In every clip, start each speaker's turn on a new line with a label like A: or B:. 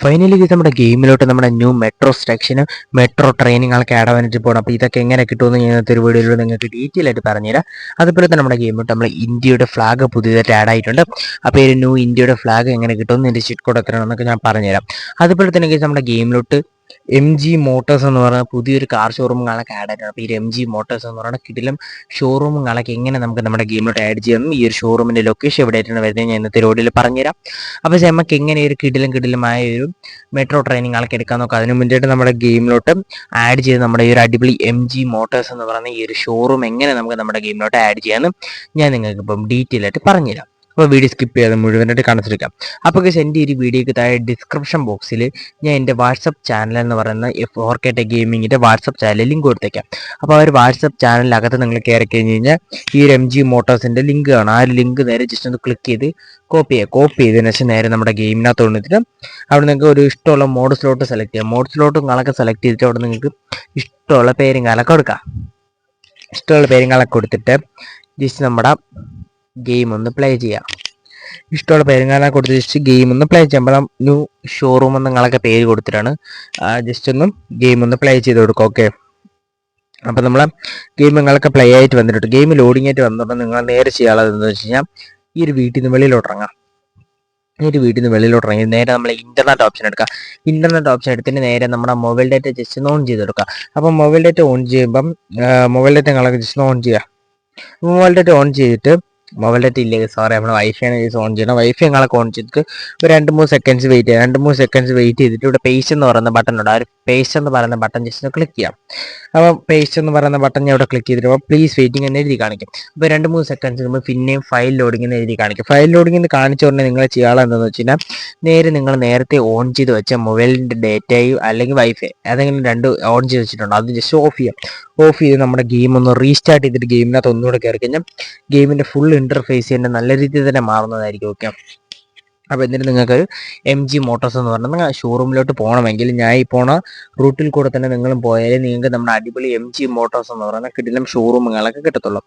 A: Finally ഇത് നമ്മുടെ ഗെയിമിലോട്ട് നമ്മുടെ ന്യൂ മെട്രോ സെക്ഷന് മെട്രോ ട്രെയിനുകളൊക്കെ ആഡ് ആവാനായിട്ട് പോകണം അപ്പോൾ ഇതൊക്കെ എങ്ങനെ കിട്ടുമെന്ന് ഞാൻ ഇന്നത്തെ ഒരു വീഡിയോയിൽ നിങ്ങൾക്ക് ഡീറ്റെയിൽ ആയിട്ട് പറഞ്ഞുതരാം. അതുപോലെ തന്നെ നമ്മുടെ ഗെയിമിലോട്ട് നമ്മൾ ഇന്ത്യയുടെ ഫ്ലാഗ് പുതിയതായിട്ട് ആഡ് ആയിട്ടുണ്ട്. അപ്പോൾ ഈ ന്യൂ ഇന്ത്യയുടെ ഫ്ലാഗ് എങ്ങനെ കിട്ടുമെന്ന് എന്റെ ചിറ്റ് കോഡ് എത്രയാണെന്നൊക്കെ ഞാൻ പറഞ്ഞുതരാം. അതുപോലെ തന്നെ നമ്മുടെ ഗെയിമിലോട്ട് എം ജി മോട്ടോഴ്സ് എന്ന് പറഞ്ഞാൽ പുതിയൊരു കാർ ഷോറൂമുകളൊക്കെ ആഡ് ആയിട്ടുണ്ട് അപ്പോൾ ഈ എം ജി മോട്ടോഴ്സ് എന്ന് പറയുന്ന കിടിലം കാണാൻ എങ്ങനെ നമുക്ക് നമ്മുടെ ഗെയിമിലോട്ട് ആഡ് ചെയ്യാം ഈ ഒരു ഷോറൂമിന്റെ ലൊക്കേഷൻ എവിടെയായിട്ടാണ് വരുന്നത് ഞാൻ ഇന്നത്തെ റോഡിൽ പറഞ്ഞുതരാം. അപ്പോൾ നമുക്ക് എങ്ങനെ ഒരു കിടിലം കിടിലമായ ഒരു മെട്രോ ട്രെയിനിങ് ആൾക്ക് എടുക്കാൻ നോക്കാം. അതിന് മുന്നേറ്റ് നമ്മുടെ ഗെയിമിലോട്ട് ആഡ് ചെയ്ത് നമ്മുടെ ഈ ഒരു അടിപൊളി എം ജി മോട്ടോഴ്സ് എന്ന് പറയുന്ന ഈ ഒരു ഷോറൂം എങ്ങനെ നമുക്ക് നമ്മുടെ ഗെയിമിലോട്ട് ആഡ് ചെയ്യാമെന്ന് ഞാൻ നിങ്ങൾക്ക് ഇപ്പം ഡീറ്റെയിൽ ആയിട്ട് പറഞ്ഞുതരാം. അപ്പോൾ വീഡിയോ സ്കിപ്പ് ചെയ്യാതെ മുഴുവനായിട്ട് കാണിച്ചിരിക്കാം. അപ്പോൾ ഗസ് എന്റെ ഈ വീഡിയോക്ക് താഴെ ഡിസ്ക്രിപ്ഷൻ ബോക്സിൽ ഞാൻ എന്റെ വാട്സപ്പ് ചാനൽ എന്ന് പറയുന്ന എഫ് ഓർ കെ ടെ ഗെയിമിങ്ങിന്റെ വാട്സപ്പ് ചാനൽ ലിങ്ക് കൊടുത്തേക്കാം. അപ്പോൾ ആ ഒരു വാട്സപ്പ് ചാനലിനകത്ത് നിങ്ങൾ കയറി കഴിഞ്ഞ് കഴിഞ്ഞാൽ ഈ ഒരു എം ജി മോട്ടോഴ്സിന്റെ ലിങ്ക് കാണും. ആ ഒരു ലിങ്ക് നേരെ ജസ്റ്റ് ഒന്ന് ക്ലിക്ക് ചെയ്ത് കോപ്പി ചെയ്യുക കോപ്പി ചെയ്തതിന് ശേഷം നേരെ നമ്മുടെ ഗെയിമിനകത്ത് കൊണ്ടിട്ട് അവിടെ നിങ്ങൾക്ക് ഒരു ഇഷ്ടമുള്ള മോഡ് സ്ലോട്ട് സെലക്ട് ചെയ്യാം. മോഡ് സ്ലോട്ടും കാലൊക്കെ സെലക്ട് ചെയ്തിട്ട് അവിടെ നിങ്ങൾക്ക് ഇഷ്ടമുള്ള പേരും കാലൊക്കെ കൊടുക്കാം. ഇഷ്ടമുള്ള പേരും കാലൊക്കെ കൊടുത്തിട്ട് ജസ്റ്റ് നമ്മുടെ ഗെയിം ഒന്ന് പ്ലേ ചെയ്യാം. ഇഷ്ടമുള്ള പേരും കാരണം കൊടുത്ത് ജസ്റ്റ് ഗെയിം ഒന്ന് പ്ലേ ചെയ്യാം. അപ്പോൾ ന്യൂ ഷോറൂം എന്ന് നിങ്ങളൊക്കെ പേര് കൊടുത്തിട്ടാണ് ജസ്റ്റ് ഒന്ന് ഗെയിം ഒന്ന് പ്ലേ ചെയ്ത് കൊടുക്കുക ഓക്കെ അപ്പം നമ്മൾ ഗെയിം നിങ്ങളൊക്കെ പ്ലേ ആയിട്ട് വന്നിട്ടുണ്ട്. ഗെയിം ലോഡിംഗ് ആയിട്ട് വന്നിട്ട് നിങ്ങൾ നേരെ ചെയ്യാനുള്ളത് എന്താണെന്ന് വെച്ച് കഴിഞ്ഞാൽ ഈ ഒരു വീട്ടിൽ നിന്ന് വെളിയിലോട്ട് ഇറങ്ങാം. ഈ ഒരു വീട്ടിൽ നിന്ന് വെളിയിലോട്ട് ഇറങ്ങി നേരെ നമ്മൾ ഇന്റർനെറ്റ് ഓപ്ഷൻ എടുക്കുക ഇന്റർനെറ്റ് ഓപ്ഷൻ എടുത്തിട്ട് നേരെ നമ്മുടെ മൊബൈൽ ഡാറ്റ ജസ്റ്റ് ഒന്ന് ഓൺ ചെയ്തെടുക്കുക അപ്പം മൊബൈൽ ഡാറ്റ ഓൺ ചെയ്യുമ്പം മൊബൈൽ ഡാറ്റ നിങ്ങളൊക്കെ ജസ്റ്റ് ഓൺ ചെയ്യുക. മൊബൈൽ ഡാറ്റ ഓൺ ചെയ്തിട്ട് മൊബൈൽ ഡാറ്റ സോറി നമ്മുടെ വൈഫൈ ആണ് യൂസ് ഓൺ ചെയ്യണം. വൈഫൈ ഞങ്ങളെ ഓൺ ചെയ്തിട്ട് ഒരു രണ്ട് മൂന്ന് സെക്കൻഡ്സ് വെയിറ്റ് ചെയ്യാം. രണ്ട് മൂന്ന് സെക്കൻഡ്സ് വെയിറ്റ് ചെയ്തിട്ട് ഇവിടെ പേസ്റ്റ് എന്ന് പറയുന്ന ബട്ടൺ ഉണ്ട്. ആ ഒരു പേസ്റ്റ് എന്ന് പറയുന്ന ബട്ടൺ ജസ്റ്റ് ക്ലിക്ക് ചെയ്യാം. അപ്പോൾ പേസ്റ്റ് എന്ന് പറയുന്ന ബട്ടൺ ഞാൻ ഇവിടെ ക്ലിക്ക് ചെയ്തിട്ട് അപ്പോൾ പ്ലീസ് വെയിറ്റിംഗ് എന്ന് എഴുതി കാണിക്കും. അപ്പോൾ രണ്ട് മൂന്ന് സെക്കൻഡ്സ് നമ്മൾ പിന്നെയും ഫയൽ ലോഡിംഗ് എന്ന് എഴുതി കാണിക്കും. ഫയൽ ലോഡിംഗ് എന്ന് കാണിച്ച നിങ്ങൾ ചെയ്യാനുള്ള എന്താണെന്ന് വെച്ച് കഴിഞ്ഞാൽ നേരെ നിങ്ങൾ നേരത്തെ ഓൺ ചെയ്ത് വെച്ച മൊബൈലിന്റെ ഡേറ്റയും അല്ലെങ്കിൽ വൈഫൈ ഏതെങ്കിലും രണ്ട് ഓൺ ചെയ്ത് വെച്ചിട്ടുണ്ടോ? അത് ജസ്റ്റ് ഓഫ് ചെയ്യാം. ഓഫ് ചെയ്ത് നമ്മുടെ ഗെയിം ഒന്ന് റീസ്റ്റാർട്ട് ചെയ്തിട്ട് ഗെയിമിനകത്ത് ഒന്നുകൂടെ കയറി കഴിഞ്ഞാൽ ഗെയിമിന്റെ ഫുൾ ഇന്റർഫേസ് തന്നെ നല്ല രീതിയിൽ തന്നെ മാറുന്നതായിരിക്കും ഓക്കെ അപ്പോൾ എന്നിട്ട് നിങ്ങൾക്ക് എം ജി മോട്ടോഴ്സ് എന്ന് പറഞ്ഞാൽ നിങ്ങൾ ഷോറൂമിലോട്ട് പോകണമെങ്കിൽ ഞാൻ ഈ പോണ റൂട്ടിൽ കൂടെ തന്നെ നിങ്ങളും പോയാലേ നിങ്ങൾക്ക് നമ്മുടെ അടിപൊളി എം ജി മോട്ടോഴ്സ് എന്ന് പറയുന്ന കിടിലം ഷോറൂമുകളൊക്കെ കിട്ടത്തുള്ളൂ.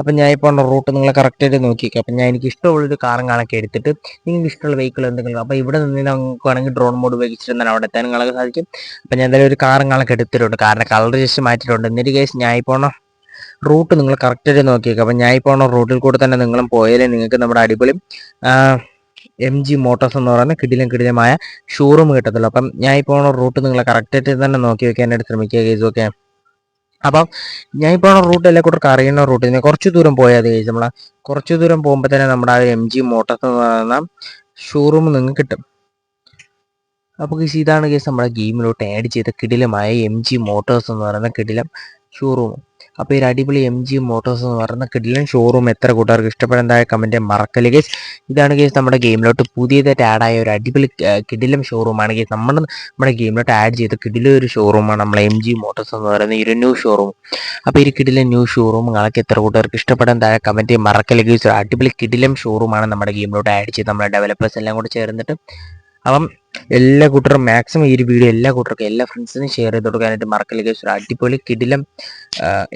A: അപ്പം ഞാൻ ഈ പോണ റൂട്ട് നിങ്ങൾ കറക്റ്റായിട്ട് നോക്കിയേക്കും അപ്പം ഞാൻ എനിക്ക് ഇഷ്ടമുള്ളൊരു കാറും കാണൊക്കെ എടുത്തിട്ട് നിങ്ങൾക്ക് ഇഷ്ടമുള്ള വെഹിക്കിൾ എന്തെങ്കിലും അപ്പോൾ ഇവിടെ നിന്ന് നിങ്ങൾക്ക് വേണമെങ്കിൽ ഡ്രോൺ മോഡ് ഉപയോഗിച്ചിട്ട് തന്നെ അവിടെ എത്താൻ നിങ്ങൾക്ക് സാധിക്കും. അപ്പം ഞാൻ എന്തായാലും ഒരു കാറും കാണൊക്കെ എടുത്തിട്ടുണ്ട്. കാറിന്റെ കളർ ജസ്റ്റ് മാറ്റിയിട്ടുണ്ട്. എന്നിട്ട് കേസ് ഞാൻ ഈ പോണ റൂട്ട് നിങ്ങൾ കറക്റ്റായിട്ട് നോക്കിയേക്കാം. അപ്പം ഞാൻ ഇപ്പോൾ റൂട്ടിൽ കൂടെ തന്നെ നിങ്ങളും പോയാലേ നിങ്ങൾക്ക് നമ്മുടെ അടിപൊളി എം ജി മോട്ടോഴ്സ് എന്ന് പറയുന്ന കിടിലം കിടിലമായ ഷോറൂം കിട്ടത്തുള്ളൂ. അപ്പം ഞാൻ ഇപ്പോൾ റൂട്ട് നിങ്ങൾ കറക്റ്റായിട്ട് തന്നെ നോക്കി വെക്കാനായിട്ട് ശ്രമിക്കുക കേസ് ഓക്കെ അപ്പം ഞാൻ ഇപ്പോൾ റൂട്ട് എല്ലാ കൂട്ടർക്ക് അറിയുന്ന റൂട്ട് ഞാൻ കുറച്ച് ദൂരം പോയാൽ മതി നമ്മളെ കുറച്ച് ദൂരം പോകുമ്പോൾ തന്നെ നമ്മുടെ ആ എം ജി മോട്ടോഴ്സ് എന്ന് പറയുന്ന ഷോറൂം നിങ്ങൾക്ക് കിട്ടും. അപ്പോൾ കേസ് ഇതാണ് കേസ് നമ്മുടെ ഗെയിമിലോട്ട് ആഡ് ചെയ്ത കിടിലമായ എം ജി മോട്ടോഴ്സ് എന്ന് പറയുന്ന കിടിലം ഷോറൂം അപ്പോൾ ഈ അടിപൊളി എം ജി മോട്ടോഴ്സ് എന്ന് പറയുന്ന കിടിലൻ ഷോറൂം എത്ര കൂട്ടുകാർക്ക് ഇഷ്ടപ്പെടുന്നതായ കമന്റ് മറക്കൽ കേസ് ഇതാണ് കേസ് നമ്മുടെ ഗെയിമിലോട്ട് പുതിയതായിട്ട് ആഡ് ആയ ഒരു അടിപൊളി കിടിലം ഷോറൂമാണ് കേസ് നമ്മൾ നമ്മുടെ ഗെയിമിലോട്ട് ആഡ് ചെയ്ത കിടിലം ഒരു ഷോറൂമാണ് നമ്മളെ എം ജി മോട്ടോഴ്സ് എന്ന് പറയുന്ന ഈ ഒരു ന്യൂ ഷോറൂം അപ്പോൾ ഈ കിടിലം ന്യൂ ഷോറൂം നിങ്ങൾക്ക് എത്ര കൂട്ടുകാർക്ക് ഇഷ്ടപ്പെടുന്നതായ കമന്റ് മറക്കൽ കേസ് ഒരു അടിപൊളി കിടിലം ഷോറൂമാണ് നമ്മുടെ ഗെയിമിലോട്ട് ആഡ് ചെയ്ത് നമ്മുടെ ഡെവലപ്പേഴ്സ് എല്ലാം കൂടെ ചേർന്നിട്ട് അപ്പം എല്ലാ കൂട്ടരും മാക്സിമം ഈ ഒരു വീഡിയോ എല്ലാ കൂട്ടർക്കും എല്ലാ ഫ്രണ്ട്സിനും ഷെയർ ചെയ്ത് കൊടുക്കാനായിട്ട് മറക്കൽ കേസ് ഒരു അടിപൊളി കിടിലം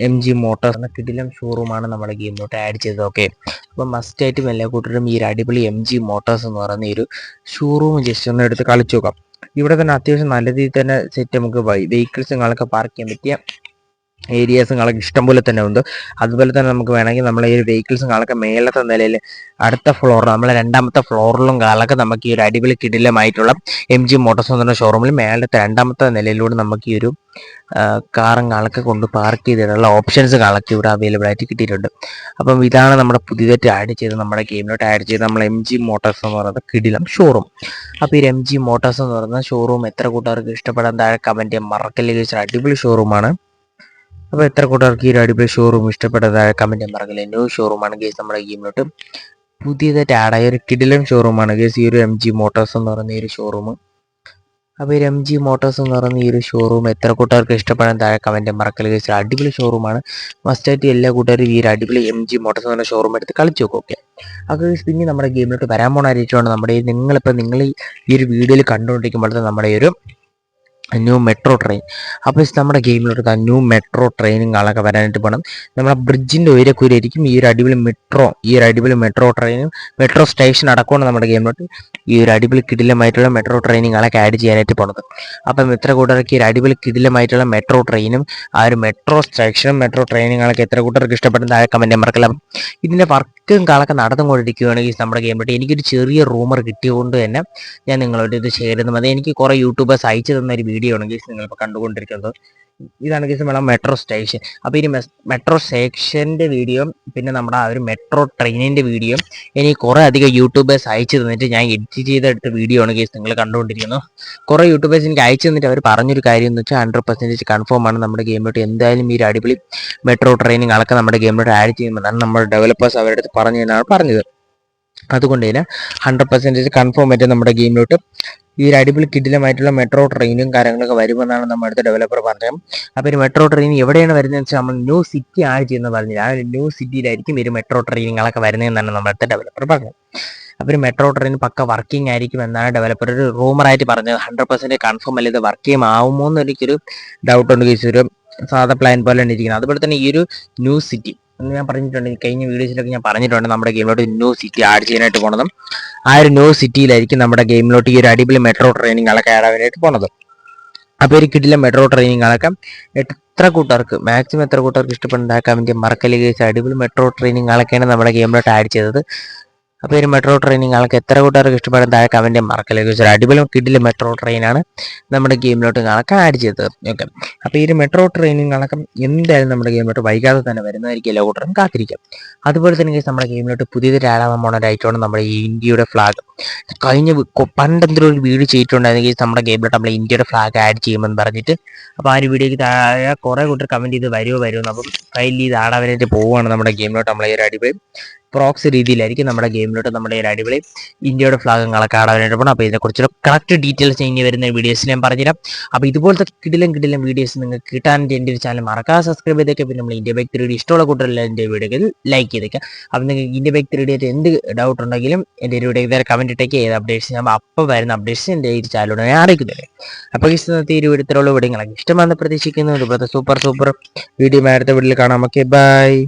A: എം ജി മോട്ടോർ എന്ന കിടിലം ഷോറൂമാണ് നമ്മുടെ ഗെയിമിലോട്ട് ആഡ് ചെയ്തത് ഓക്കെ അപ്പം മസ്റ്റ് ആയിട്ടും എല്ലാ കൂട്ടരും ഈ ഒരു അടിപൊളി എം ജി മോട്ടോഴ്സ് എന്ന് പറയുന്ന ഈ ഒരു ഷോറൂം ജസ്റ്റ് ഒന്ന് എടുത്ത് കളിച്ചു നോക്കാം. ഇവിടെ തന്നെ അത്യാവശ്യം നല്ല രീതിയിൽ തന്നെ സെറ്റ് നമുക്ക് വെഹിക്കിൾസ് നിങ്ങളൊക്കെ പാർക്ക് ചെയ്യാൻ പറ്റിയ ഏരിയാസ് കളക്ക് ഇഷ്ടംപോലെ തന്നെ ഉണ്ട്. അതുപോലെ തന്നെ നമുക്ക് വേണമെങ്കിൽ നമ്മൾ ഈ ഒരു വെഹിക്കിൾസ് കളക്ക മേലത്തെ നിലയിൽ അടുത്ത ഫ്ലോറിൽ നമ്മളെ രണ്ടാമത്തെ ഫ്ലോറിലും കളക്ക നമുക്ക് ഈ ഒരു അടിപൊളി കിടിലമായിട്ടുള്ള എം ജി മോട്ടോർസ് എന്ന ഷോറൂമിൽ മേലത്തെ രണ്ടാമത്തെ നിലയിലൂടെ നമുക്ക് ഈ ഒരു കാറും കളക്ക കൊണ്ട് പാർക്ക് ചെയ്തിട്ടുള്ള ഓപ്ഷൻസ് കളക്ക് ഇവിടെ അവൈലബിൾ ആയിട്ട് കിട്ടിയിട്ടുണ്ട്. അപ്പം ഇതാണ് നമ്മുടെ പുതിയതായിട്ട് ആഡ് ചെയ്ത് നമ്മുടെ ഗെയിമിലോട്ട് ആഡ് ചെയ്ത് നമ്മൾ എം ജി മോട്ടോർസ് എന്ന് പറയുന്നത് കിടിലം ഷോറൂം അപ്പോൾ ഈ എം ജി മോട്ടോർസ് എന്ന് പറയുന്ന ഷോറൂം എത്ര കൂട്ടുകാർക്ക് ഇഷ്ടപ്പെടാൻ താഴെ കമന്റ് മറക്കല്ലേ ചോദിച്ചാൽ അടിപൊളി ഷോറൂമാണ് അപ്പോൾ എത്ര കൂട്ടുകാർക്ക് ഈ ഒരു അടിപൊളി ഷോറൂം ഇഷ്ടപ്പെട്ടതായ കമന്റ് മറക്കല്ലേ. ന്യൂ ഷോറൂമാണ് ഗേസ് നമ്മുടെ ഗെയിമിലോട്ട് പുതിയതായിട്ട് ആഡായ ഒരു കിടിലം ഷോറൂമാണ് ഗേസ് ഈ ഒരു എം ജി മോട്ടോഴ്സ് എന്ന് പറയുന്ന ഈ ഒരു ഷോറൂം അപ്പോൾ ഈ എം ജി മോട്ടോഴ്സ് എന്ന് പറയുന്ന ഈ ഒരു ഷോറൂം എത്ര കൂട്ടുകാർക്ക് ഇഷ്ടപ്പെടാൻ താഴെ കമന്റ് മറക്കൽ ഗേസ് അടിപൊളി ഷോറൂമാണ് മസ്റ്റായിട്ട് എല്ലാ കൂട്ടുകാരും ഈ ഒരു അടിപൊളി എം ജി മോട്ടോഴ്സ് എന്ന് ഷോറൂം എടുത്ത് കളിച്ചു നോക്കും ഓക്കെ അപ്പോൾ പിന്നെ നമ്മുടെ ഗെയിമിലോട്ട് വരാൻ പോണ ആയിരിക്കുമാണ് നമ്മുടെ നിങ്ങളിപ്പോൾ നിങ്ങൾ ഈ ഒരു വീഡിയോയിൽ കണ്ടുകൊണ്ടിരിക്കുമ്പോഴത്തെ നമ്മുടെ ഒരു ന്യൂ മെട്രോ ട്രെയിൻ അപ്പോൾ നമ്മുടെ ഗെയിമിലോട്ട് ന്യൂ മെട്രോ ട്രെയിനും കാളൊക്കെ വരാനായിട്ട് പോകണം നമ്മുടെ ബ്രിഡ്ജിന്റെ ഉയരക്കുരായിരിക്കും ഈ ഒരു അടിപൊളി മെട്രോ ഈ ഒരു അടിപൊളി മെട്രോ ട്രെയിനും മെട്രോ സ്റ്റേഷൻ അടക്കമാണ് നമ്മുടെ ഗെയിമിലോട്ട് ഈ ഒരു അടിപൊളി കിടിലമായിട്ടുള്ള മെട്രോ ട്രെയിനും കാളൊക്കെ ആഡ് ചെയ്യാനായിട്ട് പോണത്. അപ്പം എത്ര കൂട്ടർക്ക് ഈ ഒരു അടിപൊളി കിടിലമായിട്ടുള്ള മെട്രോ ട്രെയിനും ആ ഒരു മെട്രോ സ്റ്റേഷനും മെട്രോ ട്രെയിനും കാളൊക്കെ എത്ര കൂട്ടർക്ക് ഇഷ്ടപ്പെടുന്ന താഴെ കമന്റ് മറക്കലാം ഇതിന്റെ വർക്കും കാലൊക്കെ നടന്നുകൊണ്ടിരിക്കുകയാണെങ്കിൽ നമ്മുടെ ഗെയിം ഗെയിമിലോട്ട് എനിക്കൊരു ചെറിയ റൂമർ കിട്ടിയതുകൊണ്ട് തന്നെ ഞാൻ നിങ്ങളോട് ഇത് ഷെയർ ചെയ്യുന്നത് അത് എനിക്ക് കുറേ യൂട്യൂബേഴ്സ് അയച്ചു തന്ന ഒരു വീഡിയോ ആണെങ്കിൽ നിങ്ങളിപ്പോൾ കണ്ടുകൊണ്ടിരിക്കുന്നത്. ഇതാണ് കേസ് വേണം മെട്രോ സ്റ്റേഷൻ അപ്പോൾ ഇനി മെട്രോ സ്റ്റേഷന്റെ വീഡിയോ പിന്നെ നമ്മുടെ ആ ഒരു മെട്രോ ട്രെയിനിന്റെ വീഡിയോ ഇനി കുറേ അധികം യൂട്യൂബേഴ്സ് അയച്ചു തന്നിട്ട് ഞാൻ എഡിറ്റ് ചെയ്തെടുത്ത വീഡിയോ ആണ് കേസ് നിങ്ങൾ കണ്ടുകൊണ്ടിരിക്കുന്നു. കുറേ യൂട്യൂബേഴ്സ് എനിക്ക് അയച്ചു തന്നിട്ട് അവർ പറഞ്ഞൊരു കാര്യം എന്ന് വെച്ചാൽ ഹൺഡ്രഡ് പെർസെന്റേജ് കൺഫേം ആണ് നമ്മുടെ ഗെയിമിലോട്ട് എന്തായാലും ഈ ഒരു അടിപൊളി മെട്രോ ട്രെയിനിങ്ങളൊക്കെ നമ്മുടെ ഗെയിമിലോട്ട് ആഡ് ചെയ്യുമെന്നാണ് നമ്മുടെ ഡെവലപ്പേഴ്സ് അവരുടെ അടുത്ത് പറഞ്ഞു തന്നെയാണ് പറഞ്ഞത്. അതുകൊണ്ട് തന്നെ ഹൺഡ്രഡ് പെർസെന്റേജ് കൺഫേം ആയിട്ട് നമ്മുടെ ഗെയിമിലോട്ട്. ഈ ഒരു അടിപൊളി കിഡിലമായിട്ടുള്ള മെട്രോ ട്രെയിനും കാര്യങ്ങളൊക്കെ വരുമെന്നാണ് നമ്മുടെ അടുത്ത ഡെവലപ്പർ പറഞ്ഞത്. അപ്പോൾ ഒരു മെട്രോ ട്രെയിൻ എവിടെയാണ് വരുന്നത് വെച്ചാൽ നമ്മൾ ന്യൂ സിറ്റി ആണ് ചെയ്യുന്നത് പറഞ്ഞില്ല ആ ന്യൂ സിറ്റിയിലായിരിക്കും ഒരു മെട്രോ ട്രെയിനുകളൊക്കെ വരുന്നതെന്നാണ് നമ്മുടെ അടുത്ത ഡെവലപ്പർ പറഞ്ഞത്. ഒരു മെട്രോ ട്രെയിൻ പക്ക വർക്കിംഗ് ആയിരിക്കും എന്നാണ് ഡെവലപ്പർ ഒരു റൂമറായിട്ട് പറഞ്ഞത്. ഹൺഡ്രഡ് പെർസെന്റ് കൺഫേം അല്ല ഇത് വർക്ക് ചെയ്യുമാവുമോ എന്ന് എനിക്കൊരു ഡൗട്ട് ഉണ്ട് ഒരു സാധാ പ്ലാൻ പോലെയാണ് ഇരിക്കുന്നത്. അതുപോലെ തന്നെ ഈ ഒരു ന്യൂ സിറ്റി എന്ന് ഞാൻ പറഞ്ഞിട്ടുണ്ട്. കഴിഞ്ഞ വീഡിയോസിലൊക്കെ ഞാൻ പറഞ്ഞിട്ടുണ്ട് നമ്മുടെ ഗെയിമിലോട്ട് ന്യൂ സിറ്റി ആഡ് ചെയ്യാനായിട്ട് പോണതും ആ ഒരു ന്യൂ സിറ്റിയിലായിരിക്കും നമ്മുടെ ഗെയിമിലോട്ട് ഈ ഒരു അടിപൊളി മെട്രോ ട്രെയിനിങ്ങളൊക്കെ ആഡ് ആവാനായിട്ട് പോണത്. അപ്പോൾ ഒരു കിട്ടില്ല മെട്രോ ട്രെയിനിങ്ങളൊക്കെ എത്ര കൂട്ടർക്ക് മാക്സിമം എത്ര കൂട്ടർക്ക് ഇഷ്ടപ്പെടുന്നുണ്ടാക്കാൻ വേണ്ടി മറക്കല്ലേ കേസ് അടിപൊളി മെട്രോ ട്രെയിനിങ്ങളൊക്കെയാണ് നമ്മുടെ ഗെയിമിലോട്ട് ആഡ് ചെയ്തത്. അപ്പോൾ ഒരു മെട്രോ ട്രെയിൻ നിങ്ങൾക്ക് എത്ര കൂട്ടുകാർക്ക് ഇഷ്ടപ്പെടുന്ന താഴെ കമന്റ് മറക്കല്ലേ കേസ് അടിപൊളി കിഡിലെ മെട്രോ ട്രെയിനാണ് നമ്മുടെ ഗെയിമിലോട്ട് നിങ്ങൾക്ക് ആഡ് ചെയ്തത് ഓക്കെ അപ്പോൾ ഈ മെട്രോ ട്രെയിനുകളൊക്കെ എന്തായാലും നമ്മുടെ ഗെയിമിലോട്ട് വൈകാതെ തന്നെ വരുന്നതായിരിക്കും എല്ലാ കൂട്ടരും കാത്തിരിക്കാം. അതുപോലെ തന്നെ നമ്മുടെ ഗെയിമിലോട്ട് പുതിയതൊരു ആടാവാൻ പോണ ഒരു ഐറ്റമാണ് നമ്മുടെ ഈ ഇന്ത്യയുടെ ഫ്ലാഗ് കഴിഞ്ഞ പണ്ട് എന്തെങ്കിലും ഒരു വീഡിയോ ചെയ്തിട്ടുണ്ടായിരുന്നെങ്കിൽ നമ്മുടെ ഗെയിമിലോട്ട് നമ്മൾ ഇന്ത്യയുടെ ഫ്ലാഗ് ആഡ് ചെയ്യുമെന്ന് പറഞ്ഞിട്ട്. അപ്പോൾ ആ ഒരു വീഡിയോക്ക് താഴെ കുറേ കൂട്ടർ കമന്റ് ചെയ്ത് വരുമോ വരുമോ അപ്പം ഇത് ചെയ്ത് ആടാവാനായിട്ട് പോവുകയാണ് നമ്മുടെ ഗെയിമിലോട്ട് നമ്മളെ ഈ ഒരു അടിപൊളി പ്രോക്സ് രീതിയിലായിരിക്കും നമ്മുടെ ഗെയിമിലോട്ട് നമ്മുടെ ഈ ഒരു അടിപൊളി ഇന്ത്യയുടെ ഫ്ലാഗുകളൊക്കെ ആടാനായിട്ട് പോകണം അപ്പോൾ ഇതിനെക്കുറിച്ചുള്ള കറക്റ്റ് ഡീറ്റെയിൽസ് ഇനി വരുന്ന വീഡിയോസ് ഞാൻ പറഞ്ഞുതരാം. അപ്പോൾ ഇതുപോലത്തെ കിടിലും കിടിലും വീഡിയോസ് നിങ്ങൾക്ക് കിട്ടാൻ എന്റെ ഒരു ചാനൽ മറക്കാതെ സബ്സ്ക്രൈബ് ചെയ്തേക്ക്. പിന്നെ നമ്മൾ ഇന്ത്യ ബൈക്ക് ത്രീ ഇഷ്ടമുള്ള കൂട്ടരെല്ലാം എന്റെ വീഡിയോയിൽ ലൈക്ക് ചെയ്തേക്കുക അപ്പോൾ നിങ്ങൾക്ക് ഇന്ത്യ ബൈക്ക് ത്രീ എന്ത് ഡൗട്ട് ഉണ്ടെങ്കിലും എന്റെ ഒരു വീഡിയോ കമന്റ് ഇട്ടേക്ക്. ഏത് അപ്ഡേറ്റ്സ് ഞാൻ അപ്പോൾ വരുന്ന അപ്ഡേറ്റ്സ് എന്റെ ഈ ചാനലോട് ഞാൻ അറിയിക്കുന്നത് അപ്പോൾ ഇഷ്ടത്തെ ഈ വീഡിയോത്തിലുള്ള വീഡിയോകളൊക്കെ ഇഷ്ടമാണെന്ന് പ്രതീക്ഷിക്കുന്നു. ഇതുപോലത്തെ സൂപ്പർ സൂപ്പർ വീഡിയോ അടുത്ത വീഡിയോയിൽ കാണാം. Okay bye